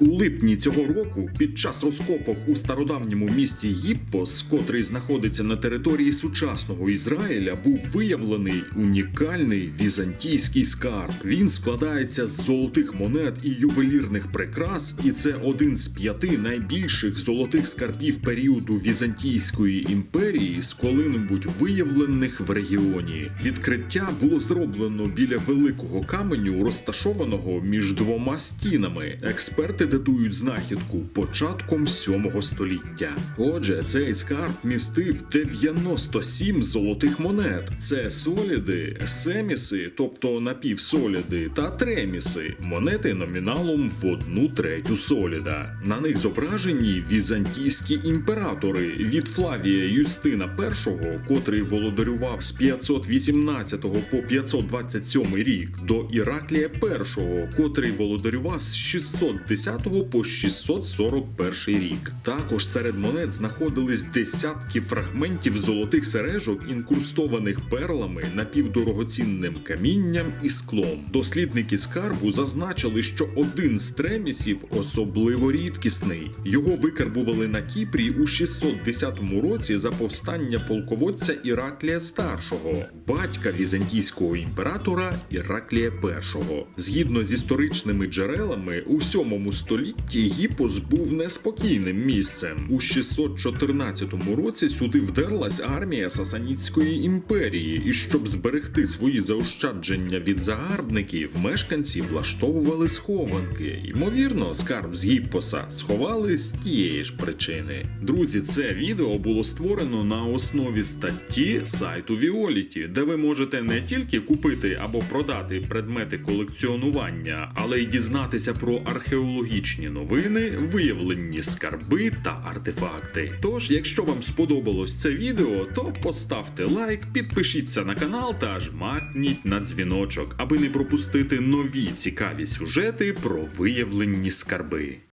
У липні цього року, під час розкопок у стародавньому місті Гіппос, котрий знаходиться на території сучасного Ізраїля, був виявлений унікальний візантійський скарб. Він складається з золотих монет і ювелірних прикрас, і це один з п'яти найбільших золотих скарбів періоду Візантійської імперії з коли-небудь виявлених в регіоні. Відкриття було зроблено біля великого каменю, розташованого між двома стінами. Експерти датують знахідку початком 7 століття. Отже, цей скарб містив 97 золотих монет. Це соліди, семіси, тобто напівсоліди, та треміси, монети номіналом в одну третю соліда. На них зображені візантійські імператори від Флавія Юстина І, котрий володарював з 518 по 527 рік, до Іраклія І, котрий володарював з 610 по 641 рік. Також серед монет знаходились десятки фрагментів золотих сережок, інкрустованих перлами, напівдорогоцінним камінням і склом. Дослідники скарбу зазначили, що один з тремісів особливо рідкісний. Його викарбували на Кіпрі у 610 році за повстання полководця Іраклія Старшого, батька візантійського імператора Іраклія І. Згідно з історичними джерелами, у 7 столітті Гіпос був неспокійним місцем. У 614 році сюди вдерлась армія Сасанітської імперії, і щоб зберегти свої заощадження від загарбників, мешканці влаштовували схованки. Ймовірно, скарб з Гіппоса сховали з тієї ж причини. Друзі, це відео було створено на основі статті сайту Віоліті, де ви можете не тільки купити або продати предмети колекціонування, але й дізнатися про археологічні новини, виявлені скарби та артефакти. Тож, якщо вам сподобалось це відео, то поставте лайк, підпишіться на канал та жмакніть на дзвіночок, аби не пропустити нові цікаві сюжети про виявлені скарби.